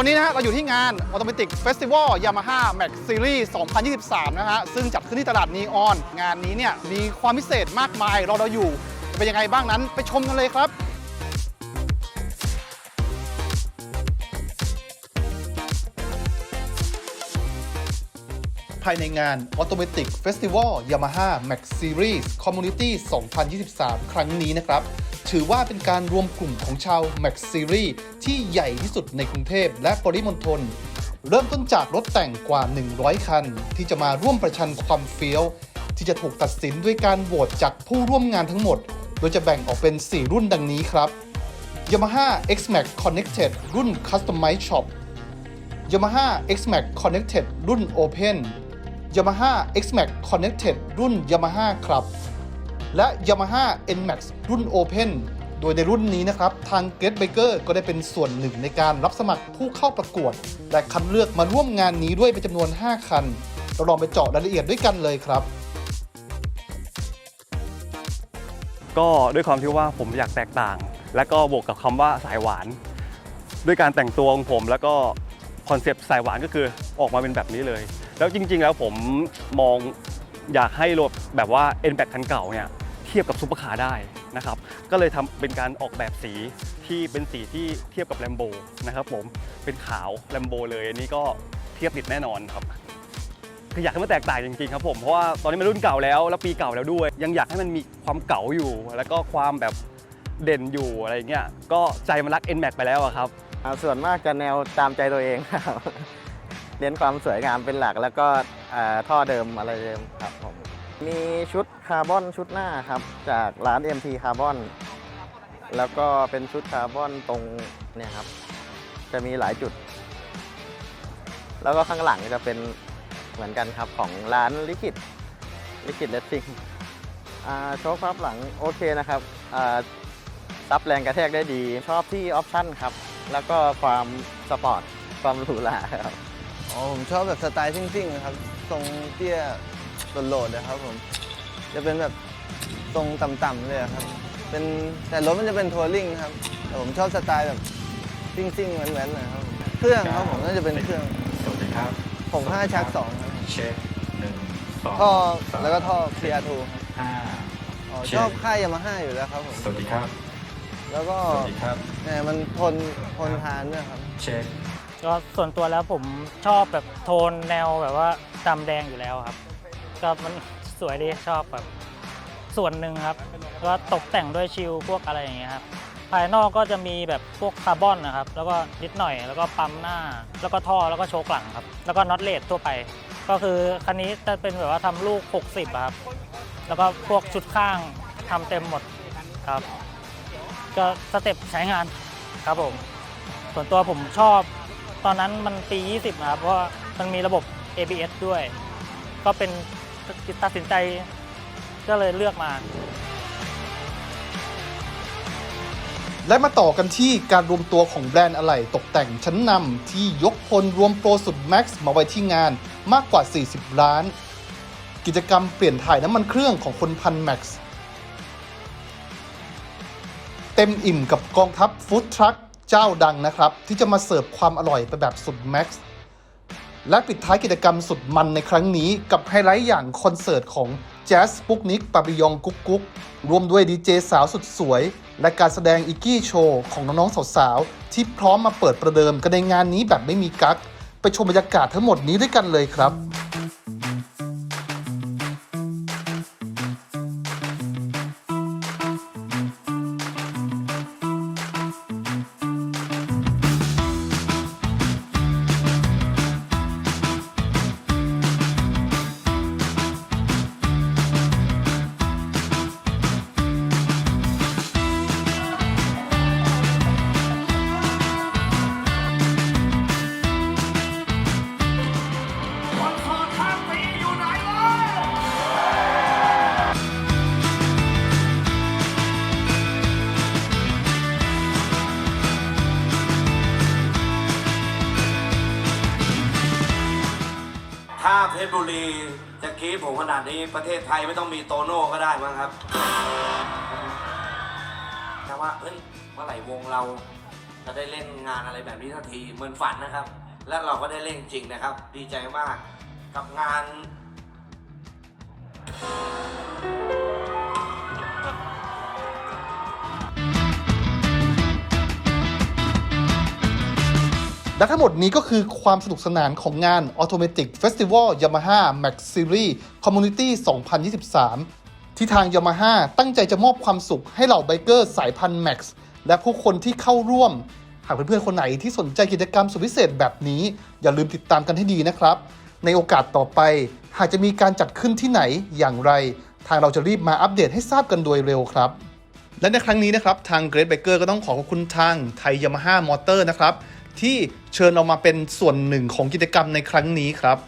อนนี้นะฮะเราอยู่ที่งาน Automatic Festival Yamaha Max Series 2023 นะฮะ ซึ่งจัดขึ้นที่ตลาดนีออน งานนี้เนี่ยมีความพิเศษมากมายรอเราอยู่ จะเป็นยังไงบ้างนั้นไปชมกันเลยครับภายในงาน Automatic Festival Yamaha Max Series Community 2023 ครั้งนี้นะครับ ถือว่าเป็นการรวมกลุ่มของชาว Max Series ที่ใหญ่ที่สุดในกรุงเทพและปริมณฑลเริ่มต้นจากรถแต่งกว่า 100 คัน ที่จะมาร่วมประชันความเฟี้ยว ที่จะถูกตัดสินด้วยการโหวตจากผู้ร่วมงานทั้งหมด โดยจะแบ่งออกเป็น 4 รุ่นดังนี้ครับ Yamaha X-Max Connected รุ่น Customize Shop Yamaha X-Max Connected รุ่น Open Yamaha X-Max Connected รุ่น Yamaha Club และ Yamaha NMAX รุ่น Open โดยในรุ่นนี้นะครับ ทาง Get Baker ก็ได้เป็นส่วนหนึ่งในการรับสมัครผู้เข้าประกวด และคัดเลือกมาร่วมงานนี้ด้วยเป็นจำนวน 5 คัน เราลองไปเจาะรายละเอียดด้วยกันเลยครับ ก็ด้วยความที่ว่าผมอยากแตกต่าง และก็บวกกับคำว่าสายหวาน ด้วยการแต่งตัวของผมแล้วก็คอนเซปต์สายหวานก็คือออกมาเป็นแบบนี้เลย แล้วจริง ๆ แล้วผมมอง อยากให้รถแบบว่า n b a c คันเก่าเนี่ยเทียบกับซุปเปอร์คาร์ได้นะครับก็เลยทำเป็นการออกแบบสีที่เป็นสีที่เทียบกับแลมโบนะครับผมเป็นขาวแลมโบเลยอันนี้ก็เทียบติดแน่นอนครับคืออยากให้มันแตกต่างจริงๆครับผมเพราะว่าตอนนี้มันรุ่นเก่าแล้วแล้วปีเก่าแล้วด้วย ยังอยากให้มันมีความเก่าอยู่ แล้วก็ความแบบเด่นอยู่อะไรเงี้ยก็ใจมันรัก NMAX ไปแล้วครับส่วนมากจะแนวตามใจตัวเองครับ เน้นความสวยงามเป็นหลักแล้วก็ท่อเดิมอะไรเดิมครับผมมีชุดคาร์บอนชุดหน้าครับ จากร้าน MT คาร์บอนแล้วก็เป็นชุดคาร์บอนตรงเนี่ยครับ จะมีหลายจุด แล้วก็ข้างหลังจะเป็นเหมือนกันครับของร้านลิขิตลิขิตเลสซิ่งโชคพับหลังโอเคนะครับอ่ารับแรงกระแทกได้ดี ชอบที่ออปชั่นครับ แล้วก็ความสปอร์ต ความหรูหราครับ อ๋อผมชอบแบบสไตล์ซิ่งๆนะครับทรงเตี้ยโหลดๆนะครับผมจะเป็นแบบทรงต่ำๆเลยอะครับเป็นแต่รถมันจะเป็นทัวริงครับแต่ผมชอบสไตล์แบบซิ่งๆแว้นๆนะครับผมเครื่องครับผมน่าจะเป็นเครื่องสวัสดีครับผมห้าชักสองครับเช็คหนึ่งสองท่อสามแล้วก็ท่อ PR2 ครับห้าอ๋อเช็คชอบค่ายยามาฮ่าอยู่แล้วครับผมสวัสดีครับ แล้วก็สวัสดีครับเนี่ยมันทนทนทานด้วยครับ เช็ค ก็ส่วนตัวแล้วผมชอบแบบโทนแนวแบบว่าดำแดงอยู่แล้วครับ ก็มันสวยดีชอบแบบส่วนหนึ่งครับก็ตกแต่งด้วยชิลพวกอะไรอย่างเงี้ยครับภายนอกก็จะมีแบบพวกคาร์บอนนะครับ แล้วก็นิดหน่อย แล้วก็ปั๊มหน้า แล้วก็ท่อ แล้วก็โชกหลังครับ แล้วก็น็อตเลสทั่วไป ก็คือคันนี้จะเป็นแบบว่าทำลูก 60ครับ แล้วก็พวกชุดข้างทำเต็มหมดครับ ก็สเต็ปใช้งานครับผม ส่วนตัวผมชอบ ตอนนั้นมันปี 20นะครับเพราะว่ามันมีระบบ ABS ด้วย ก็เป็นตัดสินใจก็เลยเลือกมา และมาต่อกันที่การรวมตัวของแบรนด์อะไหล่ตกแต่งชั้นนำที่ยกพลรวมโปรสุดแม็กซ์มาไว้ที่งานมากกว่า 40 ล้าน กิจกรรมเปลี่ยนถ่ายน้ำมันเครื่องของคนพันแม็กซ์เต็มอิ่มกับกองทัพฟู้ดทรัค เจ้าดังนะครับ ที่จะมาเสิร์ฟความอร่อยไปแบบสุดแม็กซ์และปิดท้ายกิจกรรมสุดมันในครั้งนี้กับไฮไลท์อย่างคอนเสิร์ตของแจ๊สปุกนิกปาบิยองกุ๊กกุ๊กรวมด้วยดีเจสาวสุดสวย และการแสดงอิกกี้โชว์ของน้องๆสาวๆ ที่พร้อมมาเปิดประเดิมกันในงานนี้แบบไม่มีกั๊กไปชมบรรยากาศทั้งหมดนี้ด้วยกันเลยครับ เพชรบุรีจะกรีดผมขนาดนี้ประเทศไทยไม่ต้องมีโตโน่ก็ได้มั้งครับแต่ว่าเอ้ยเมื่อไหร่วงเราจะได้เล่นงานอะไรแบบนี้ทันทีเหมือนฝันนะครับ และเราก็ได้เล่นจริงนะครับ ดีใจมากกับงาน และทั้งหมดนี้ก็คือความสนุกสนานของงาน Automatic Festival Yamaha Max Series Community 2023 ที่ทาง Yamaha ตั้งใจจะมอบความสุขให้เหล่าไบเกอร์สายพันธุ์ Max และผู้คนที่เข้าร่วม หากเพื่อนๆคนไหนที่สนใจกิจกรรมสุดพิเศษแบบนี้ อย่าลืมติดตามกันให้ดีนะครับ ในโอกาสต่อไป หากจะมีการจัดขึ้นที่ไหนอย่างไร ทางเราจะรีบมาอัปเดตให้ทราบกันโดยเร็วครับ และในครั้งนี้นะครับทาง Great Baker ก็ต้องขอขอบคุณทางไทยยามาฮ่ามอเตอร์นะครับ ที่เชิญเรามาเป็นส่วนหนึ่งของกิจกรรมในครั้งนี้ครับ